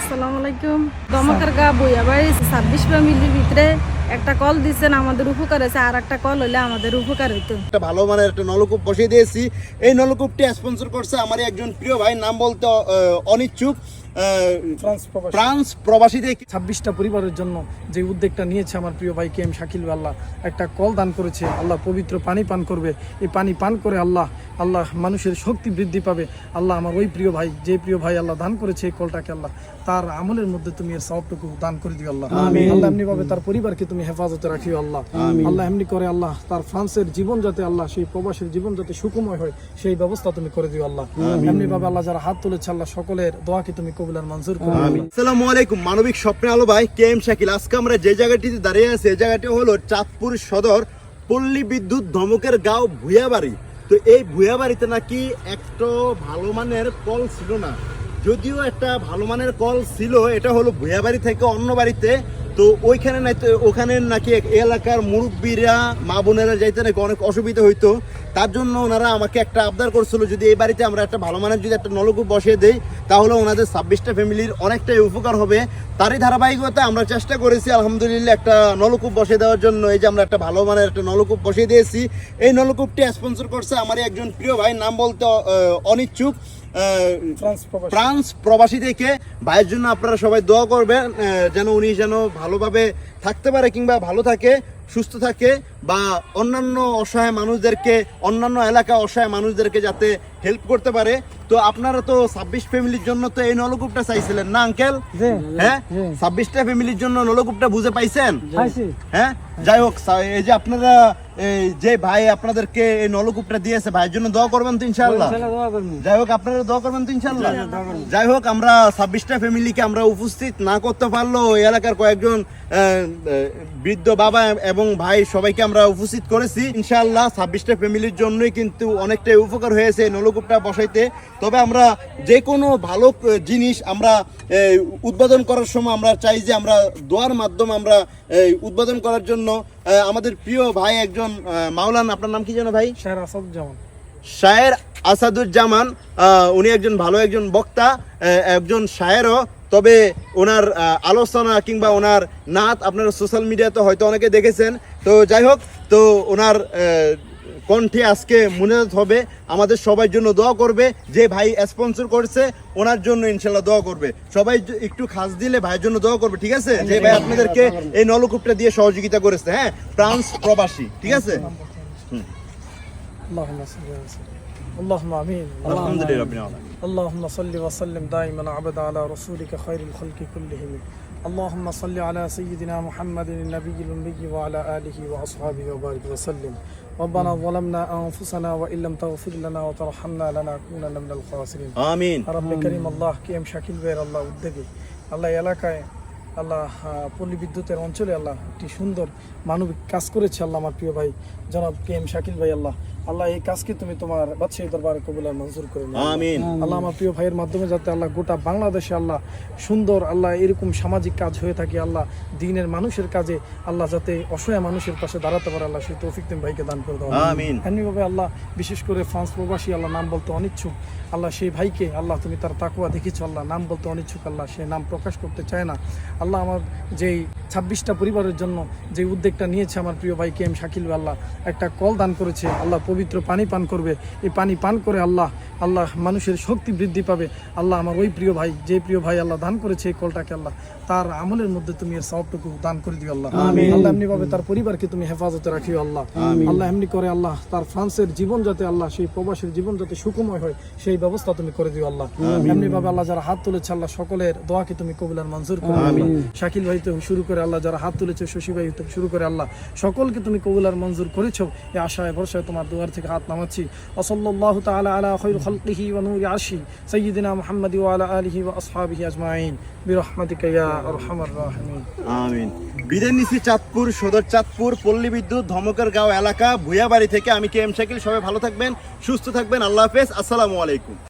আসসালামু আলাইকুম। দমকার গা বইয়া ভাই, ছাব্বিশ ফ্যামিলির ভিতরে একটা কল দিচ্ছেন আমাদের উপকার আছে আর একটা কল হলে আমাদের উপকার হইতো। একটা ভালো মানের একটা নলকূপ বসিয়ে দিয়েছি। এই নলকূপটি স্পন্সর করছে আমার একজন প্রিয় ভাই, নাম বলতে অনিচ্ছুক। ফ্রান্স প্রবাসী। ফ্রান্স প্রবাসী থেকে ছাব্বিশটা পরিবারের জন্য যে উদ্যোগটা নিয়েছে আমার প্রিয় ভাই কে এম শাকিল আল্লাহ একটা কল দান করেছে আল্লাহ পবিত্র পানি পান করবে। এই পানি পান করে আল্লাহ আল্লাহ মানুষের শক্তি বৃদ্ধি পাবে। আল্লাহ আমার ওই প্রিয় ভাই যে প্রিয় ভাই আল্লাহ দান করেছে এই কলটাকে আল্লাহ তার আমলের মধ্যে তুমি এর সবটুকু দান করে দিও আল্লাহ। আল্লাহ এমনি ভাবে তার পরিবারকে তুমি হেফাজতে রাখিও আল্লাহ। আল্লাহ এমনি করে আল্লাহ তার ফ্রান্সের জীবন যাতে আল্লাহ সেই প্রবাসের জীবন যাতে সুখময় হয় সেই ব্যবস্থা তুমি করে দিও আল্লাহ। এমনি ভাবে আল্লাহ যারা হাত তুলেছে আল্লাহ সকলের দোয়াকে তুমি কবিলার মঞ্জুর করো আসসালামু আলাইকুম মানবিক স্বপ্নে আলো ভাই কে এম শাকিল। আজকে আমরা যে জায়গাটিতে দাঁড়িয়ে আছি এই জায়গাটি হলো চাঁদপুর সদর পল্লী বিদ্যুৎ ধমকের গাঁও ভুয়াবাড়ি তো এই ভুয়াবাড়িতে নাকি একটা ভালো মানের কল ছিল না। যদিও একটা ভালো মানের কল ছিল এটা হলো ভুয়াবাড়ি থেকে অন্য বাড়িতে। তো ওইখানে ওখানে নাকি এলাকার মুরব্বীরা মা বোনেরা যাইতে নাকি অনেক অসুবিধা হইতো। তার জন্য ওনারা আমাকে একটা আবদার করছিল যদি এই বাড়িতে আমরা একটা ভালো মানের যদি একটা নলকূপ বসিয়ে দেই তাহলে ওনাদের ছাব্বিশটা ফ্যামিলির অনেকটাই উপকার হবে। তারই ধারাবাহিকতা আমরা চেষ্টা করেছি আলহামদুলিল্লাহ একটা নলকূপ বসিয়ে দেওয়ার জন্য। এই যে আমরা একটা ভালো মানের একটা নলকূপ বসিয়ে দিয়েছি। এই নলকূপটি স্পন্সর করছে আমার একজন প্রিয় ভাই নাম বলতে অনিচ্ছুক। ফ্রান্স প্রবাসী। থেকে। ভাইয়ের জন্য আপনারা সবাই দোয়া করবেন যেন উনি যেন ভালোভাবে থাকতে পারে কিংবা ভালো থাকে। সুস্থ থাকে বা অন্যান্য অসহায় মানুষদেরকে অন্যান্য এলাকা অসহায় মানুষদেরকে যাতে হেল্প করতে পারে। তো আপনারা তো ছাব্বিশ ফ্যামিলির জন্য তো এই নলকূপটা চাইছিলেন না আঙ্কেল? হ্যাঁ? ছাব্বিশটা ফ্যামিলির জন্য নলকূপটা বুঝে পাইছেন? হ্যাঁ? যাই হোক এই যে আপনারা এই যে ভাই আপনাদেরকে এই নলকূপটা দিয়েছে ভাইয়ের জন্য দোয়া করবেন তো ইনশাআল্লাহ? যাই হোক আপনারা দোয়া করবেন তো ইনশাআল্লাহ? যাই হোক আমরা ছাব্বিশটা ফ্যামিলিকে আমরা উপস্থিত না করতে পারলেও এই এলাকার কয়েকজন বৃদ্ধ বাবা এবং ভাই সবাইকে আমরা উপস্থিত করেছি। ইনশাল্লাহ ছাব্বিশটা ফ্যামিলির জন্যই কিন্তু অনেকটাই উপকার হয়েছে এই নলকূপটা বসাইতে। তবে আমরা যে কোনো ভালো জিনিস আমরা উদ্বোধন করার সময় আমরা চাই যে আমরা দোয়ার মাধ্যমে আমরা এই, উদ্বোধন করার জন্য আমাদের প্রিয় ভাই একজন মাওলান আপনার নাম কি যেন ভাই? শাহের আসাদ জামান শায়ের আসাদুজ্জামান উনি একজন ভালো একজন বক্তা একজন শায়েরও। তবে ওনার আলোচনা কিংবা ওনার নাচ আপনারা সোশ্যাল মিডিয়াতে হয়তো অনেকে দেখেছেন। তো যাই হোক তো ওনার কণ্ঠে আজকে মুনাজাত হবে আমাদের সবার জন্য দোয়া করবে যে ভাই স্পন্সর করছে ওনার জন্য ইনশাল্লাহ দোয়া করবে সবাই য- একটু খাস দিলে ভাইয়ের জন্য দোয়া করবে ঠিক আছে যে ভাই আপনাদেরকে এই নলকূপটা দিয়ে সহযোগিতা করেছে হ্যাঁ ফ্রান্স প্রবাসী ঠিক আছে اللهم صل وسلم اللهم امين আলহামদুলিল্লাহ রাব্বিল আলামিন। اللهم صل وسلم دائما ابدا على رسولك خير الخلق كلهم اللهم صل على سيدنا محمد النبي الأمي وعلى آله وأصحابه وبارك وسلم ربنا ظلمنا أنفسنا وإن لم تغفر لنا وترحمنا لنكونن من الخاسرين আমিন রব্বে করিম আল্লাহ কে এম শাকিল ভাইয়ের আল্লাহ উদ্যোগে আল্লাহ এই এলাকায় আল্লাহ আহ, পল্লী বিদ্যুতের অঞ্চলে আল্লাহ একটি সুন্দর মানবিক কাজ করেছে আল্লাহ আমার প্রিয় ভাই জনাব কে এম শাকিল ভাই আল্লাহ আল্লাহ এই কাজকে তুমি তোমার বাদশাহী দরবারে কবুল আর মঞ্জুর করে নাও। আমিন। আল্লাহ আমার প্রিয় ভাইয়ের মাধ্যমে যাতে আল্লাহ গোটা বাংলাদেশে আল্লাহ সুন্দর আল্লাহ এরকম সামাজিক কাজ হয়ে থাকে আল্লাহ দিনের মানুষের কাজে আল্লাহ যাতে অসহায় মানুষের পাশে দাঁড়াতে পারে আল্লাহ সেই তৌফিক তুমি ভাইকে দান করে দাও। আমিন। এমনিভাবে আল্লাহ বিশেষ করে ফ্রান্স প্রবাসী আল্লাহ নাম বলতে অনিচ্ছুক। আল্লাহ সেই ভাইকে আল্লাহ তুমি তার তাকুয়া দেখিছো আল্লাহ নাম বলতে অনিচ্ছুক আল্লাহ সে নাম প্রকাশ করতে চায় না। আল্লাহ আমার যেই ছাব্বিশটা পরিবারের জন্য যে উদ্যোগটা নিয়েছে আমার প্রিয় ভাই কে এম শাকিল আল্লাহ একটা কল দান করেছে আল্লাহ পবিত্র পানি পান করবে। এই পানি পান করে আল্লাহ আল্লাহ মানুষের শক্তি বৃদ্ধি পাবে। আল্লাহ আমার ওই প্রিয় ভাই যে প্রিয় ভাই আল্লাহ দান করেছে এই কলটাকে আল্লাহ তার আমলের মধ্যে তুমি এর সবটুকু দান করে দিও আল্লাহ। আল্লাহ এমনি ভাবে তার পরিবারকে তুমি হেফাজতে রাখিও আল্লাহ। আল্লাহ এমনি করে আল্লাহ তার ফ্রান্সের জীবন যাতে আল্লাহ সেই প্রবাসের জীবন যাতে সুখময় হয় সেই ব্যবস্থা তুমি করে দিও আল্লাহ। এমনি ভাবে আল্লাহ যারা হাত তুলেছে আল্লাহ সকলের দোয়াকে তুমি কবিলার মঞ্জুর করো শাকিল ভাই থেকে শুরু করে আল্লাহ যারা হাত তুলেছে শশী ভাই থেকে শুরু করে আল্লাহ সকলকে তুমি কবুলার মঞ্জুর করেছ। এই আশায় ভরসায় তোমার দুয়ার থেকে হাত নামাচ্ছি। ওসল্লাহ তাআলা আলা খায়র খালকিহি সাইয়্যিদিনা মুহাম্মাদি ওয়া ওয়া আজমাইন। বিদায় নিছি চাঁদপুর সদর চাঁদপুর পল্লী বিদ্যুৎ ধমকের গাঁও এলাকা ভুয়াবাড়ি থেকে। আমি কে এম শাকিল, সবাই ভালো থাকবেন, সুস্থ থাকবেন। আল্লাহ হাফেজ। আসসালামু আলাইকুম।